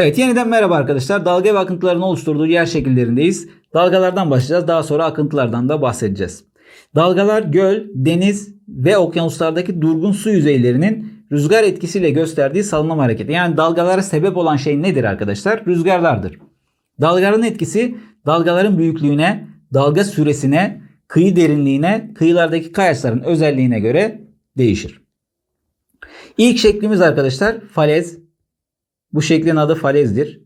Evet yeniden merhaba arkadaşlar. Dalga ve akıntıların oluşturduğu yer şekillerindeyiz. Dalgalardan başlayacağız. Daha sonra akıntılardan da bahsedeceğiz. Dalgalar göl, deniz ve okyanuslardaki durgun su yüzeylerinin rüzgar etkisiyle gösterdiği salınım hareketi. Yani dalgalara sebep olan şey nedir arkadaşlar? Rüzgarlardır. Dalgaların etkisi dalgaların büyüklüğüne, dalga süresine, kıyı derinliğine, kıyılardaki kayaçların özelliğine göre değişir. İlk şeklimiz arkadaşlar falez. Bu şeklin adı falezdir.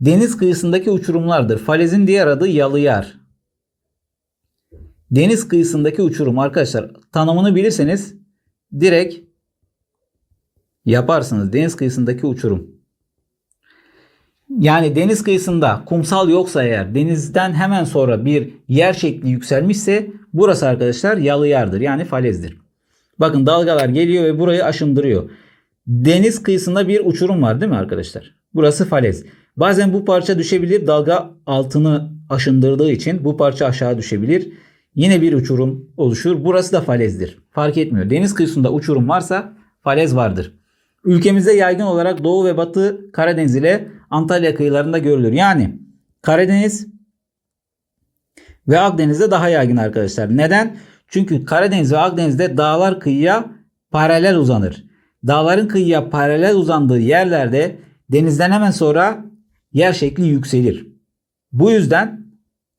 Deniz kıyısındaki uçurumlardır. Falezin diğer adı yalıyar. Deniz kıyısındaki uçurum arkadaşlar tanımını bilirseniz direkt yaparsınız. Deniz kıyısındaki uçurum. Yani deniz kıyısında kumsal yoksa eğer denizden hemen sonra bir yer şekli yükselmişse burası arkadaşlar yalıyardır. Yani falezdir. Bakın dalgalar geliyor ve burayı aşındırıyor. Deniz kıyısında bir uçurum var değil mi arkadaşlar? Burası falez. Bazen bu parça düşebilir. Dalga altını aşındırdığı için bu parça aşağı düşebilir. Yine bir uçurum oluşur. Burası da falezdir. Fark etmiyor. Deniz kıyısında uçurum varsa falez vardır. Ülkemizde yaygın olarak Doğu ve Batı Karadeniz ile Antalya kıyılarında görülür. Yani Karadeniz ve Akdeniz'de daha yaygın arkadaşlar. Neden? Çünkü Karadeniz ve Akdeniz'de dağlar kıyıya paralel uzanır. Dağların kıyıya paralel uzandığı yerlerde denizden hemen sonra yer şekli yükselir. Bu yüzden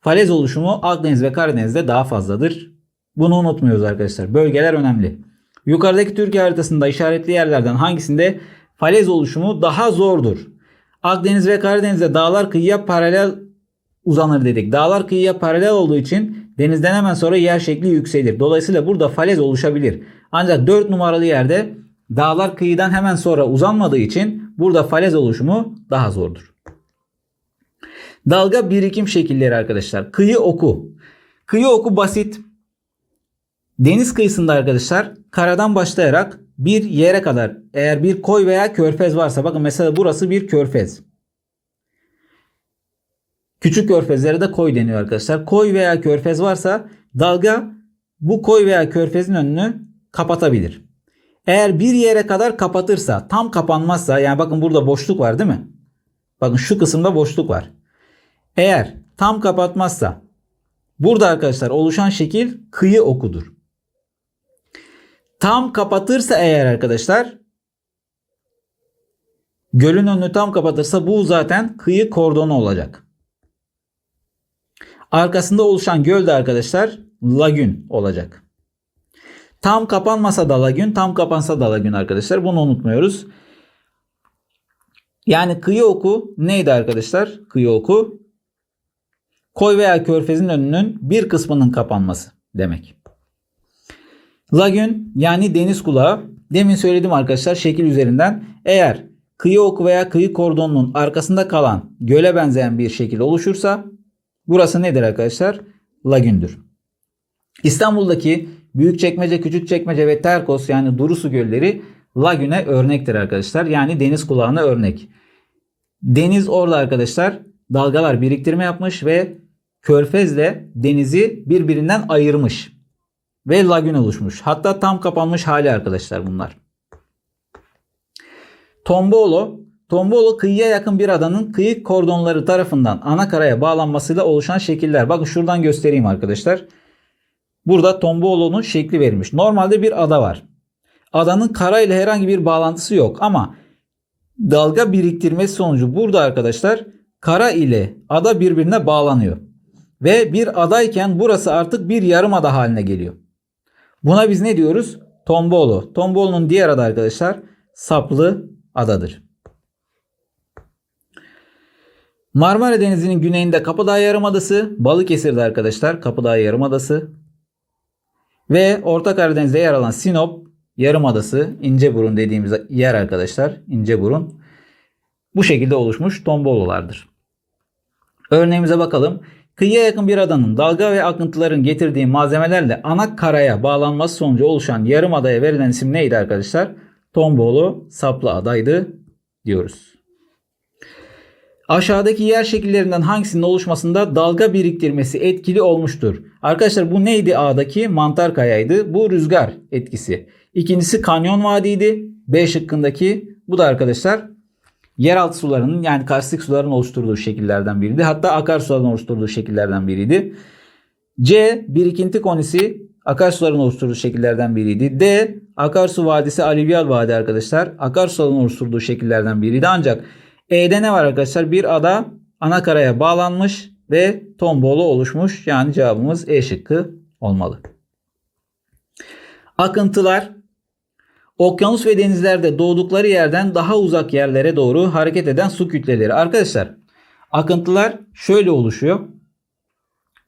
falez oluşumu Akdeniz ve Karadeniz'de daha fazladır. Bunu unutmuyoruz arkadaşlar. Bölgeler önemli. Yukarıdaki Türkiye haritasında işaretli yerlerden hangisinde falez oluşumu daha zordur? Akdeniz ve Karadeniz'de dağlar kıyıya paralel uzanır dedik. Dağlar kıyıya paralel olduğu için denizden hemen sonra yer şekli yükselir. Dolayısıyla burada falez oluşabilir. Ancak 4 numaralı yerde dağlar kıyıdan hemen sonra uzanmadığı için burada falez oluşumu daha zordur. Dalga birikim şekilleri arkadaşlar. Kıyı oku. Kıyı oku basit. Deniz kıyısında arkadaşlar karadan başlayarak bir yere kadar eğer bir koy veya körfez varsa bakın mesela burası bir körfez. Küçük körfezlere de koy deniyor arkadaşlar. Koy veya körfez varsa dalga bu koy veya körfezin önünü kapatabilir. Eğer bir yere kadar kapatırsa tam kapanmazsa yani bakın burada boşluk var değil mi? Bakın şu kısımda boşluk var. Eğer tam kapatmazsa burada arkadaşlar oluşan şekil kıyı okudur. Tam kapatırsa eğer arkadaşlar gölün önünü tam kapatırsa bu zaten kıyı kordonu olacak. Arkasında oluşan göl de arkadaşlar lagün olacak. Tam kapanmasa da lagün, tam kapansa da lagün arkadaşlar. Bunu unutmuyoruz. Yani kıyı oku neydi arkadaşlar? Kıyı oku koy veya körfezin önünün bir kısmının kapanması demek. Lagün yani deniz kulağı. Demin söyledim arkadaşlar şekil üzerinden. Eğer kıyı oku veya kıyı kordonunun arkasında kalan göle benzeyen bir şekil oluşursa burası nedir arkadaşlar? Lagündür. İstanbul'daki Büyükçekmece, Küçükçekmece ve Terkos yani Durusu gölleri lagüne örnektir arkadaşlar. Yani deniz kulağına örnek. Deniz orada arkadaşlar dalgalar biriktirme yapmış ve körfezle denizi birbirinden ayırmış. Ve lagün oluşmuş. Hatta tam kapanmış hali arkadaşlar bunlar. Tombolo Tombolo kıyıya yakın bir adanın kıyı kordonları tarafından ana karaya bağlanmasıyla oluşan şekiller. Bakın şuradan göstereyim arkadaşlar. Burada Tombolo'nun şekli verilmiş. Normalde bir ada var. Adanın kara ile herhangi bir bağlantısı yok ama dalga biriktirmesi sonucu burada arkadaşlar kara ile ada birbirine bağlanıyor. Ve bir adayken burası artık bir yarım ada haline geliyor. Buna biz ne diyoruz? Tombolo. Tombolo'nun diğer adı arkadaşlar Saplı Adadır. Marmara Denizi'nin güneyinde Kapıdağ Yarımadası, Balıkesir'de arkadaşlar Kapıdağ Yarımadası ve Orta Karadeniz'de yer alan Sinop Yarımadası, İnceburun dediğimiz yer arkadaşlar, İnceburun bu şekilde oluşmuş tombololardır. Örneğimize bakalım. Kıyıya yakın bir adanın dalga ve akıntıların getirdiği malzemelerle ana karaya bağlanması sonucu oluşan yarım adaya verilen isim neydi arkadaşlar? Tombolo saplı adaydı diyoruz. Aşağıdaki yer şekillerinden hangisinin oluşmasında dalga biriktirmesi etkili olmuştur? Arkadaşlar bu neydi A'daki? Mantar kayaydı. Bu rüzgar etkisi. İkincisi kanyon vadiydi. B şıkkındaki bu da arkadaşlar yeraltı sularının yani karstik suların oluşturduğu şekillerden biriydi. Hatta akarsuların oluşturduğu şekillerden biriydi. C. Birikinti konisi akarsuların oluşturduğu şekillerden biriydi. D. Akarsu vadisi alüvyal vadi arkadaşlar. Akarsuların oluşturduğu şekillerden biriydi. Ancak E'de ne var arkadaşlar? Bir ada ana bağlanmış ve tombolu oluşmuş. Yani cevabımız E şıkkı olmalı. Akıntılar okyanus ve denizlerde doğdukları yerden daha uzak yerlere doğru hareket eden su kütleleri. Arkadaşlar akıntılar şöyle oluşuyor.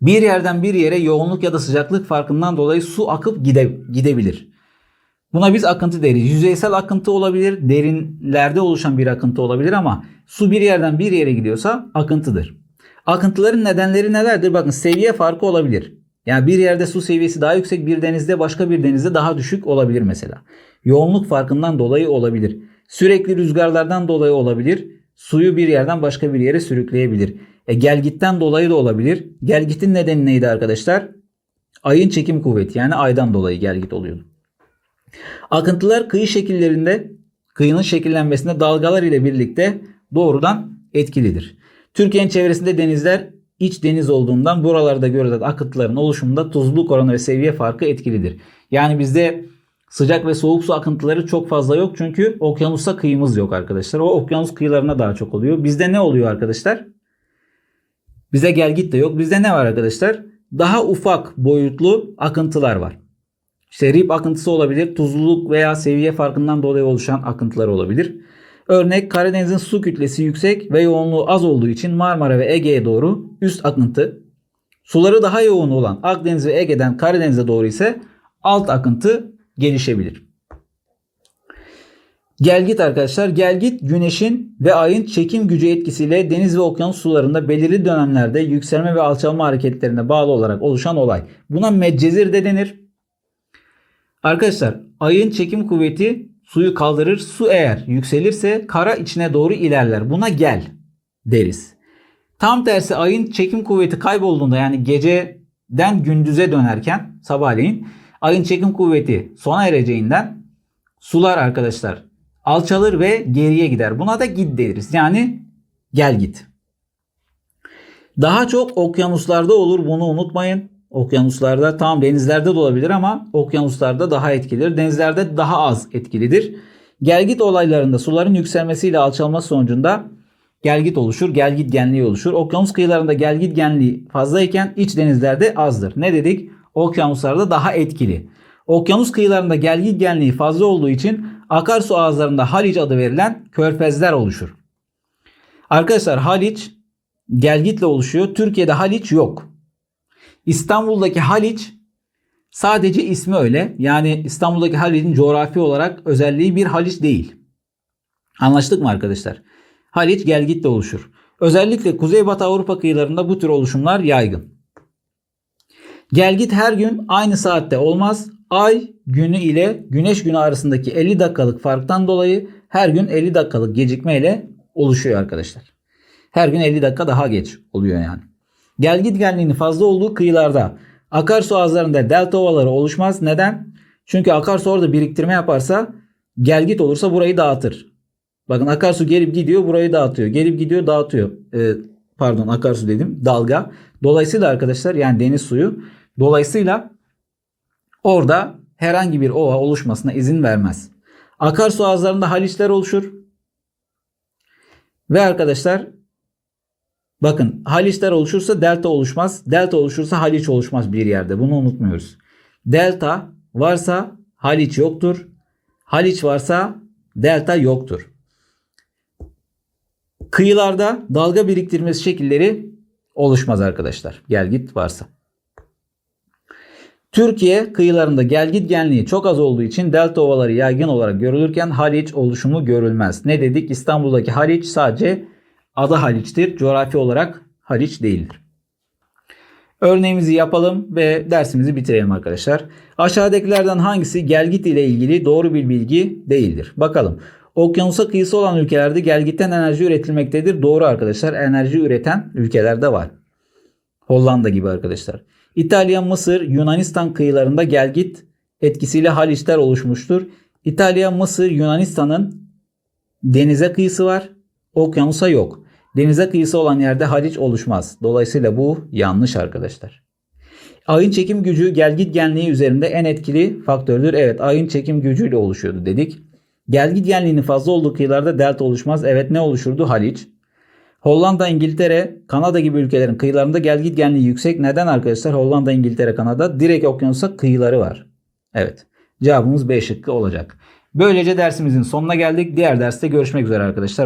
Bir yerden bir yere yoğunluk ya da sıcaklık farkından dolayı su akıp gide, gidebilir. Buna biz akıntı deriz. Yüzeysel akıntı olabilir, derinlerde oluşan bir akıntı olabilir ama su bir yerden bir yere gidiyorsa akıntıdır. Akıntıların nedenleri nelerdir? Bakın seviye farkı olabilir. Yani bir yerde su seviyesi daha yüksek, bir denizde başka bir denizde daha düşük olabilir mesela. Yoğunluk farkından dolayı olabilir. Sürekli rüzgarlardan dolayı olabilir. Suyu bir yerden başka bir yere sürükleyebilir. E, gelgitten dolayı da olabilir. Gelgitin nedeni neydi arkadaşlar? Ayın çekim kuvveti yani aydan dolayı gelgit oluyordu. Akıntılar kıyı şekillerinde kıyının şekillenmesinde dalgalar ile birlikte doğrudan etkilidir. Türkiye'nin çevresinde denizler iç deniz olduğundan buralarda görülen akıntıların oluşumunda tuzluluk oranı ve seviye farkı etkilidir. Yani bizde sıcak ve soğuk su akıntıları çok fazla yok çünkü okyanusa kıyımız yok arkadaşlar. O okyanus kıyılarına daha çok oluyor. Bizde ne oluyor arkadaşlar? Bize gelgit de yok. Bizde ne var arkadaşlar? Daha ufak boyutlu akıntılar var. İşte akıntısı olabilir. Tuzluluk veya seviye farkından dolayı oluşan akıntılar olabilir. Örnek Karadeniz'in su kütlesi yüksek ve yoğunluğu az olduğu için Marmara ve Ege'ye doğru üst akıntı. Suları daha yoğun olan Akdeniz ve Ege'den Karadeniz'e doğru ise alt akıntı gelişebilir. Gelgit arkadaşlar. Gelgit güneşin ve ayın çekim gücü etkisiyle deniz ve okyanus sularında belirli dönemlerde yükselme ve alçalma hareketlerine bağlı olarak oluşan olay. Buna medcezir de denir. Arkadaşlar ayın çekim kuvveti suyu kaldırır. Su eğer yükselirse kara içine doğru ilerler. Buna gel deriz. Tam tersi ayın çekim kuvveti kaybolduğunda yani geceden gündüze dönerken sabahleyin ayın çekim kuvveti sona ereceğinden sular arkadaşlar alçalır ve geriye gider. Buna da git deriz. Yani gel git. Daha çok okyanuslarda olur bunu unutmayın. Okyanuslarda tam denizlerde de olabilir ama okyanuslarda daha etkilidir. Denizlerde daha az etkilidir. Gelgit olaylarında suların yükselmesiyle alçalması sonucunda gelgit oluşur. Gelgit genliği oluşur. Okyanus kıyılarında gelgit genliği fazlayken iç denizlerde azdır. Ne dedik? Okyanuslarda daha etkili. Okyanus kıyılarında gelgit genliği fazla olduğu için akarsu ağızlarında Haliç adı verilen körfezler oluşur. Arkadaşlar Haliç gelgitle oluşuyor. Türkiye'de Haliç yok. İstanbul'daki Haliç sadece ismi öyle. Yani İstanbul'daki Haliç'in coğrafi olarak özelliği bir Haliç değil. Anlaştık mı arkadaşlar? Haliç gelgitle oluşur. Özellikle Kuzeybatı Avrupa kıyılarında bu tür oluşumlar yaygın. Gelgit her gün aynı saatte olmaz. Ay günü ile güneş günü arasındaki 50 dakikalık farktan dolayı her gün 50 dakikalık gecikmeyle oluşuyor arkadaşlar. Her gün 50 dakika daha geç oluyor yani. Gelgit genliğinin fazla olduğu kıyılarda akarsu ağızlarında delta ovaları oluşmaz. Neden? Çünkü akarsu orada biriktirme yaparsa gelgit olursa burayı dağıtır. Bakın akarsu gelip gidiyor burayı dağıtıyor. Gelip gidiyor dağıtıyor. Ee, pardon akarsu dedim dalga. Dolayısıyla arkadaşlar yani deniz suyu dolayısıyla orada herhangi bir ova oluşmasına izin vermez. Akarsu ağızlarında haliçler oluşur. Ve arkadaşlar bakın haliçler oluşursa delta oluşmaz. Delta oluşursa haliç oluşmaz bir yerde. Bunu unutmuyoruz. Delta varsa haliç yoktur. Haliç varsa delta yoktur. Kıyılarda dalga biriktirmesi şekilleri oluşmaz arkadaşlar. Gelgit varsa. Türkiye kıyılarında gelgit genliği çok az olduğu için delta ovaları yaygın olarak görülürken Haliç oluşumu görülmez. Ne dedik? İstanbul'daki Haliç sadece ada Haliç'tir. Coğrafi olarak Haliç değildir. Örneğimizi yapalım ve dersimizi bitirelim arkadaşlar. Aşağıdakilerden hangisi gelgit ile ilgili doğru bir bilgi değildir? Bakalım. Okyanusa kıyısı olan ülkelerde gelgitten enerji üretilmektedir. Doğru arkadaşlar. Enerji üreten ülkelerde var. Hollanda gibi arkadaşlar. İtalya, Mısır, Yunanistan kıyılarında gelgit etkisiyle haliçler oluşmuştur. İtalya, Mısır, Yunanistan'ın denize kıyısı var. Okyanusa yok. Denize kıyısı olan yerde haliç oluşmaz. Dolayısıyla bu yanlış arkadaşlar. Ayın çekim gücü gelgit genliği üzerinde en etkili faktördür. Evet ayın çekim gücüyle oluşuyordu dedik. Gelgit genliğinin fazla olduğu kıyılarda delta oluşmaz. Evet ne oluşurdu? Haliç. Hollanda, İngiltere, Kanada gibi ülkelerin kıyılarında gelgit genliği yüksek. Neden arkadaşlar? Hollanda, İngiltere, Kanada direkt okyanusa kıyıları var. Evet. Cevabımız B şıkkı olacak. Böylece dersimizin sonuna geldik. Diğer derste görüşmek üzere arkadaşlar. Hoşçakalın.